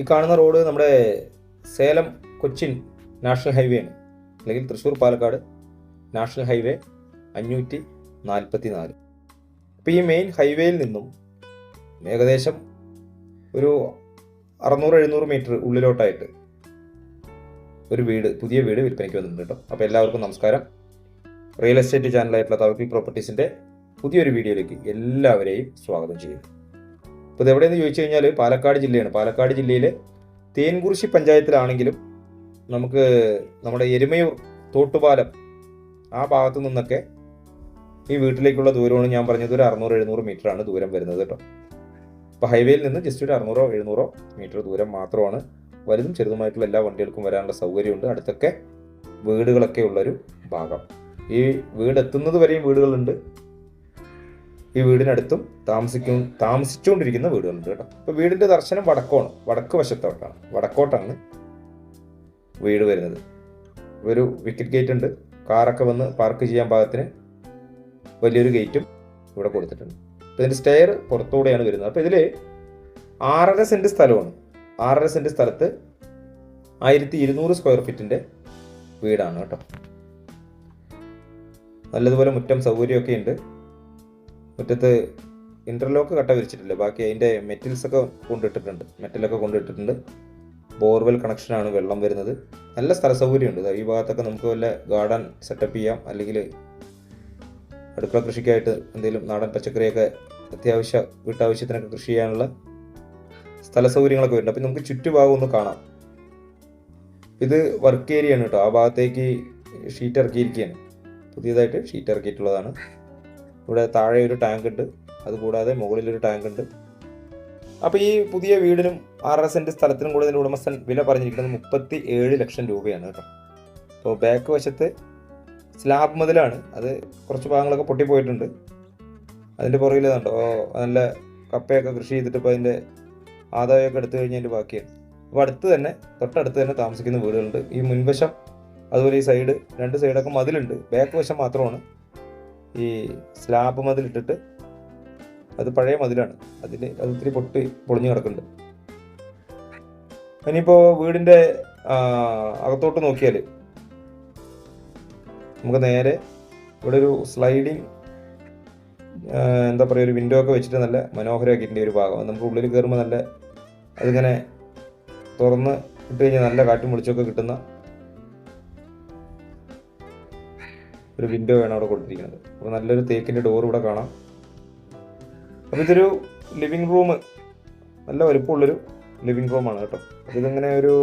ഈ കാണുന്ന റോഡ് നമ്മുടെ സേലം കൊച്ചിൻ നാഷണൽ ഹൈവേ ആണ്. അല്ലെങ്കിൽ തൃശ്ശൂർ പാലക്കാട് നാഷണൽ ഹൈവേ അഞ്ഞൂറ്റി നാൽപ്പത്തി നാല് അപ്പോൾ ഈ മെയിൻ ഹൈവേയിൽ നിന്നും ഏകദേശം ഒരു അറുന്നൂറ് എഴുന്നൂറ് മീറ്റർ ഉള്ളിലോട്ടായിട്ട് ഒരു വീട് പുതിയ വീട് വിൽപ്പനയ്ക്ക് വന്നിട്ടുണ്ട് കേട്ടോ. അപ്പോൾ എല്ലാവർക്കും നമസ്കാരം. റിയൽ എസ്റ്റേറ്റ് ചാനലായിട്ടുള്ള തവക്കി പ്രോപ്പർട്ടീസിന്റെ പുതിയൊരു വീഡിയോയിലേക്ക് എല്ലാവരെയും സ്വാഗതം ചെയ്യുന്നു. അപ്പോൾ ഇത് എവിടെയെന്ന് ചോദിച്ചു കഴിഞ്ഞാൽ പാലക്കാട് ജില്ലയാണ്. പാലക്കാട് ജില്ലയിലെ തേൻകുറിശി പഞ്ചായത്തിലാണെങ്കിലും നമുക്ക് നമ്മുടെ എരുമയൂർ തോട്ടുപാലം ആ ഭാഗത്തു നിന്നൊക്കെ ഈ വീട്ടിലേക്കുള്ള ദൂരമാണ് ഞാൻ പറഞ്ഞത്. ഒരു അറുന്നൂറ് എഴുന്നൂറ് ആണ് ദൂരം വരുന്നത് കേട്ടോ. അപ്പോൾ ഹൈവേയിൽ നിന്ന് ജസ്റ്റ് ഒരു അറുന്നൂറോ എഴുന്നൂറോ മീറ്റർ ദൂരം മാത്രമാണ്. വലുതും ചെറുതുമായിട്ടുള്ള എല്ലാ വണ്ടികൾക്കും വരാനുള്ള സൗകര്യമുണ്ട്. അടുത്തൊക്കെ വീടുകളൊക്കെ ഉള്ളൊരു ഭാഗം. ഈ വീട് എത്തുന്നത് വരെയും വീടുകളുണ്ട്. ഈ വീടിനടുത്തും താമസിക്കും താമസിച്ചുകൊണ്ടിരിക്കുന്ന വീടുകളുണ്ട് കേട്ടോ. അപ്പോൾ വീടിന്റെ ദർശനം വടക്കോണ് വടക്ക് വശത്തോട്ടാണ്. വടക്കോട്ടാണ് വീട് വരുന്നത്. ഒരു വിക്കറ്റ് ഗേറ്റ് ഉണ്ട്. കാറൊക്കെ വന്ന് പാർക്ക് ചെയ്യാൻ പാകത്തിന് വലിയൊരു ഗേറ്റും ഇവിടെ കൊടുത്തിട്ടുണ്ട്. അപ്പോൾ ഇതിന്റെ സ്റ്റെയർ പുറത്തൂടെയാണ് വരുന്നത്. അപ്പോൾ ഇതിൽ ആറര സെന്റ് സ്ഥലമാണ്. ആറര സെന്റ് സ്ഥലത്ത് ആയിരത്തി ഇരുന്നൂറ് സ്ക്വയർ ഫീറ്റിന്റെ വീടാണ് കേട്ടോ. നല്ലതുപോലെ മുറ്റം സൗകര്യമൊക്കെ ഉണ്ട്. മുറ്റത്ത് ഇന്റർലോക്ക് കട്ട വിരിച്ചിട്ടില്ല. ബാക്കി അതിന്റെ മെറ്റൽസ് ഒക്കെ കൊണ്ടിട്ടിട്ടുണ്ട്. മെറ്റലൊക്കെ കൊണ്ടിട്ടിട്ടുണ്ട്. ബോർവെൽ കണക്ഷനാണ് വെള്ളം വരുന്നത്. നല്ല സ്ഥല സൗകര്യമുണ്ട്. ഈ ഭാഗത്തൊക്കെ നമുക്ക് വല്ല ഗാർഡൻ സെറ്റപ്പ് ചെയ്യാം. അല്ലെങ്കിൽ അടുക്കള കൃഷിക്കായിട്ട് എന്തെങ്കിലും നാടൻ പച്ചക്കറിയൊക്കെ അത്യാവശ്യ വീട്ടാവശ്യത്തിനൊക്കെ കൃഷി ചെയ്യാനുള്ള സ്ഥല സൗകര്യങ്ങളൊക്കെ വരുന്നുണ്ട്. അപ്പം നമുക്ക് ചുറ്റുഭാഗം ഒന്ന് കാണാം. ഇത് വർക്ക് ഏരിയ ആണ് കേട്ടോ. ആ ഭാഗത്തേക്ക് ഷീറ്റ് ഇറക്കിയിരിക്കുകയാണ്. പുതിയതായിട്ട് ഷീറ്റ് ഇറക്കിയിട്ടുള്ളതാണ്. ഇവിടെ താഴെ ഒരു ടാങ്ക് ഉണ്ട്. അതുകൂടാതെ മുകളിലൊരു ടാങ്ക് ഉണ്ട്. അപ്പോൾ ഈ പുതിയ വീടിനും ആറര സെന്റ് സ്ഥലത്തിനും കൂടെ ഇതിന്റെ ഉടമസ്ഥൻ വില പറഞ്ഞിരിക്കുന്നത് മുപ്പത്തി ഏഴ് ലക്ഷം രൂപയാണ് കേട്ടോ. അപ്പോൾ ബാക്ക് വശത്ത് സ്ലാബ് മുതലാണ്. അത് കുറച്ച് ഭാഗങ്ങളൊക്കെ പൊട്ടിപ്പോയിട്ടുണ്ട്. അതിന്റെ പുറകിൽ കണ്ടോ? നല്ല കപ്പയൊക്കെ കൃഷി ചെയ്തിട്ട് ഇപ്പോൾ അതിന്റെ ആദായമൊക്കെ എടുത്തു കഴിഞ്ഞതിന്റെ ബാക്കിയാണ്. അപ്പോൾ അടുത്ത് തന്നെ തൊട്ടടുത്ത് തന്നെ താമസിക്കുന്ന വീടുകളുണ്ട്. ഈ മുൻവശം അതുപോലെ ഈ സൈഡ് രണ്ട് സൈഡൊക്കെ മതിലുണ്ട്. ബാക്ക് വശം മാത്രമാണ്. ഈ സ്ലാബ് മതിലിട്ടിട്ട് അത് പഴയ മതിലാണ്. അതിന് അത് ഇത്തിരി പൊട്ടി പൊളിഞ്ഞു കിടക്കുന്നുണ്ട്. ഇനിയിപ്പോൾ വീടിന്റെ അകത്തോട്ട് നോക്കിയാൽ നമുക്ക് നേരെ ഇവിടെ ഒരു സ്ലൈഡിങ് എന്താ പറയുക ഒരു വിൻഡോ ഒക്കെ വെച്ചിട്ട് നല്ല മനോഹരമാക്കിയിട്ടുണ്ട് ഒരു ഭാഗം. നമുക്ക് ഉള്ളിൽ കയറുമ്പോൾ നല്ല അതിങ്ങനെ തുറന്ന് ഇട്ട് കഴിഞ്ഞാൽ നല്ല കാറ്റും വെളിച്ചമൊക്കെ കിട്ടുന്ന ഒരു വിൻഡോ ആണ് അവിടെ കൊടുത്തിരിക്കുന്നത്. അപ്പോൾ നല്ലൊരു തേക്കിന്റെ ഡോർ ഇവിടെ കാണാം. അപ്പോൾ ഇതൊരു ലിവിങ് റൂം നല്ല വലുപ്പമുള്ളൊരു ലിവിങ് റൂമാണ് കേട്ടോ. ഇതിങ്ങനെ ഒരു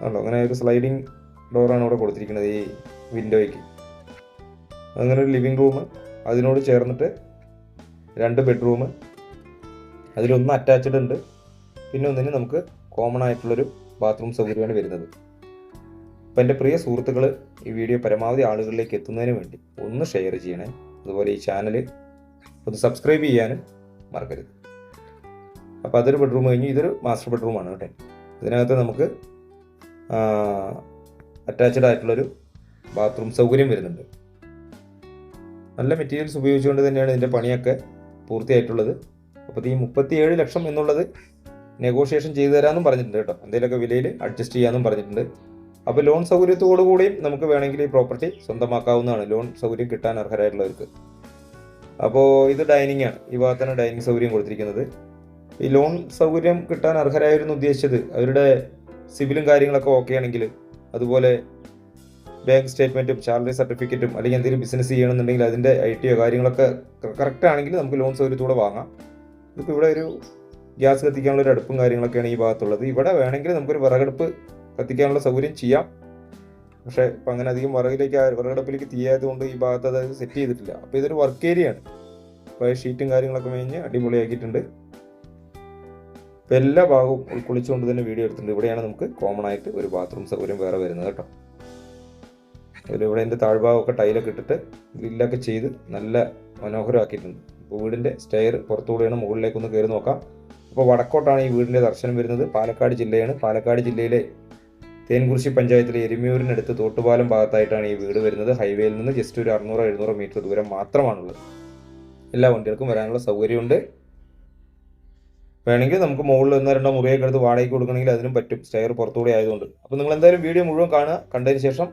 ആണല്ലോ അങ്ങനെ ഒരു സ്ലൈഡിങ് ഡോറാണ് ഇവിടെ കൊടുത്തിരിക്കുന്നത് ഈ വിൻഡോയ്ക്ക് അങ്ങനെ ഒരു ലിവിങ് റൂം അതിനോട് ചേർന്നിട്ട് രണ്ട് ബെഡ്റൂം അതിലൊന്ന് അറ്റാച്ച്ഡ് ഉണ്ട്. പിന്നെ ഒന്നിന് നമുക്ക് കോമൺ ആയിട്ടുള്ളൊരു ബാത്റൂം സൗകര്യമാണ് വരുന്നത്. അപ്പം എന്റെ പ്രിയ സുഹൃത്തുക്കൾ ഈ വീഡിയോ പരമാവധി ആളുകളിലേക്ക് എത്തുന്നതിന് വേണ്ടി ഒന്ന് ഷെയർ ചെയ്യണേ. അതുപോലെ ഈ ചാനൽ ഒന്ന് സബ്സ്ക്രൈബ് ചെയ്യാനും മറക്കരുത്. അപ്പോൾ അതൊരു ബെഡ്റൂം കഴിഞ്ഞ്. ഇതൊരു മാസ്റ്റർ ബെഡ്റൂമാണ് കേട്ടോ. ഇതിനകത്ത് നമുക്ക് അറ്റാച്ച്ഡ് ആയിട്ടുള്ളൊരു ബാത്റൂം സൗകര്യം വരുന്നുണ്ട്. നല്ല മെറ്റീരിയൽസ് ഉപയോഗിച്ചുകൊണ്ട് തന്നെയാണ് ഇതിന്റെ പണിയൊക്കെ പൂർത്തിയായിട്ടുള്ളത്. അപ്പോൾ ഈ മുപ്പത്തിയേഴ് ലക്ഷം എന്നുള്ളത് നെഗോഷിയേഷൻ ചെയ്തു തരാമെന്നും പറഞ്ഞിട്ടുണ്ട് കേട്ടോ. എന്തെങ്കിലുമൊക്കെ വിലയിൽ അഡ്ജസ്റ്റ് ചെയ്യാമെന്നും പറഞ്ഞിട്ടുണ്ട്. അപ്പോൾ ലോൺ സൗകര്യത്തോടു കൂടിയും നമുക്ക് വേണമെങ്കിൽ ഈ പ്രോപ്പർട്ടി സ്വന്തമാക്കാവുന്നതാണ്. ലോൺ സൗകര്യം കിട്ടാൻ അർഹരായിട്ടുള്ളവർക്ക്. അപ്പോൾ ഇത് ഡൈനിങ് ആണ്. ഈ ഭാഗത്താണ് ഡൈനിങ് സൗകര്യം കൊടുത്തിരിക്കുന്നത്. ഈ ലോൺ സൗകര്യം കിട്ടാൻ അർഹരായിരുന്നു ഉദ്ദേശിച്ചത്. അവരുടെ സിവിലും കാര്യങ്ങളൊക്കെ ഓക്കെ ആണെങ്കിൽ അതുപോലെ ബാങ്ക് സ്റ്റേറ്റ്മെന്റും സാലറി സർട്ടിഫിക്കറ്റും അല്ലെങ്കിൽ എന്തെങ്കിലും ബിസിനസ് ചെയ്യണമെന്നുണ്ടെങ്കിൽ അതിന്റെ ഐ ടിയോ കാര്യങ്ങളൊക്കെ കറക്റ്റ് ആണെങ്കിൽ നമുക്ക് ലോൺ സൗകര്യത്തോടെ വാങ്ങാം. ഇതിപ്പോൾ ഇവിടെ ഒരു ഗ്യാസ് കത്തിക്കാനുള്ള ഒരു അടുപ്പും കാര്യങ്ങളൊക്കെയാണ് ഈ ഭാഗത്തുള്ളത്. ഇവിടെ വേണമെങ്കിൽ നമുക്കൊരു വിറകടുപ്പ് കത്തിക്കാനുള്ള സൗകര്യം ചെയ്യാം. പക്ഷേ ഇപ്പം അങ്ങനെ അധികം വിറകിലേക്ക് വിറകടപ്പിലേക്ക് തീയായതുകൊണ്ട് ഈ ഭാഗത്ത് അത് സെറ്റ് ചെയ്തിട്ടില്ല. അപ്പോൾ ഇതൊരു വർക്ക് ഏരിയ ആണ്. അപ്പോൾ ഷീറ്റും കാര്യങ്ങളൊക്കെ മേഞ്ഞ് അടിപൊളിയാക്കിയിട്ടുണ്ട്. അപ്പോൾ എല്ലാ ഭാഗവും ഉൾക്കൊള്ളിച്ചുകൊണ്ട് തന്നെ വീഡിയോ എടുത്തിട്ടുണ്ട്. ഇവിടെയാണ് നമുക്ക് കോമൺ ആയിട്ട് ഒരു ബാത്റൂം സൗകര്യം വേറെ വരുന്നത് കേട്ടോ. അതിൽ ഇവിടെ എന്റെ താഴ്ഭാഗമൊക്കെ ടൈലൊക്കെ ഇട്ടിട്ട് ഗ്രില്ലൊക്കെ ചെയ്ത് നല്ല മനോഹരമാക്കിയിട്ടുണ്ട്. അപ്പോൾ വീടിന്റെ സ്റ്റെയർ പുറത്തുകൂടെയാണ് മുകളിലേക്കൊന്ന് കയറി നോക്കാം. അപ്പോൾ വടക്കോട്ടാണ് ഈ വീടിന്റെ ദർശനം വരുന്നത്. പാലക്കാട് ജില്ലയാണ്. പാലക്കാട് ജില്ലയിലെ തേൻകുറിശി പഞ്ചായത്തിലെ എരുമിയൂരിനടുത്ത് തോട്ടുപാലം ഭാഗത്തായിട്ടാണ് ഈ വീട് വരുന്നത്. ഹൈവേയിൽ നിന്ന് ജസ്റ്റ് ഒരു അറുന്നൂറ് എഴുന്നൂറ് മീറ്റർ ദൂരം മാത്രമാണുള്ളത്. എല്ലാ വണ്ടികൾക്കും വരാനുള്ള സൗകര്യമുണ്ട്. വേണമെങ്കിൽ നമുക്ക് മുകളിൽ ഒന്നോ രണ്ടോ മുറിയൊക്കെ എടുത്ത് വാടകയ്ക്ക് കൊടുക്കണമെങ്കിൽ അതിനും പറ്റും. സ്റ്റെയർ പുറത്തുകൂടെ ആയതുകൊണ്ട്. അപ്പോൾ നിങ്ങൾ എന്തായാലും വീഡിയോ മുഴുവൻ കാണുക. കണ്ടതിന് ശേഷം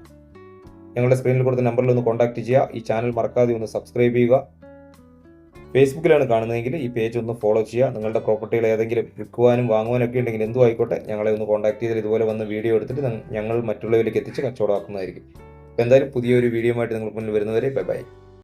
ഞങ്ങളുടെ സ്ക്രീനിൽ കൊടുത്ത നമ്പറിൽ ഒന്ന് കോൺടാക്ട് ചെയ്യുക. ഈ ചാനൽ മറക്കാതെ ഒന്ന് സബ്സ്ക്രൈബ് ചെയ്യുക. ഫേസ്ബുക്കിലാണ് കാണുന്നതെങ്കിൽ ഈ പേജ് ഒന്ന് ഫോളോ ചെയ്യുക. നിങ്ങളുടെ പ്രോപ്പർട്ടികൾ ഏതെങ്കിലും വിൽക്കുവാനും വാങ്ങുവാനും ഒക്കെ ഉണ്ടെങ്കിൽ എന്തു ആയിക്കോട്ടെ ഞങ്ങളെ ഒന്ന് കോൺടാക്ട് ചെയ്താൽ ഇതുപോലെ വന്ന് വീഡിയോ എടുത്തിട്ട് ഞങ്ങൾ മറ്റുള്ളവരിലേക്ക് എത്തിച്ച് കച്ചവടമാക്കുന്നതായിരിക്കും. അപ്പോൾ എന്തായാലും പുതിയൊരു വീഡിയോ ആയിട്ട് നിങ്ങൾക്ക് മുന്നിൽ വരുന്നവരെ ബൈ ബൈ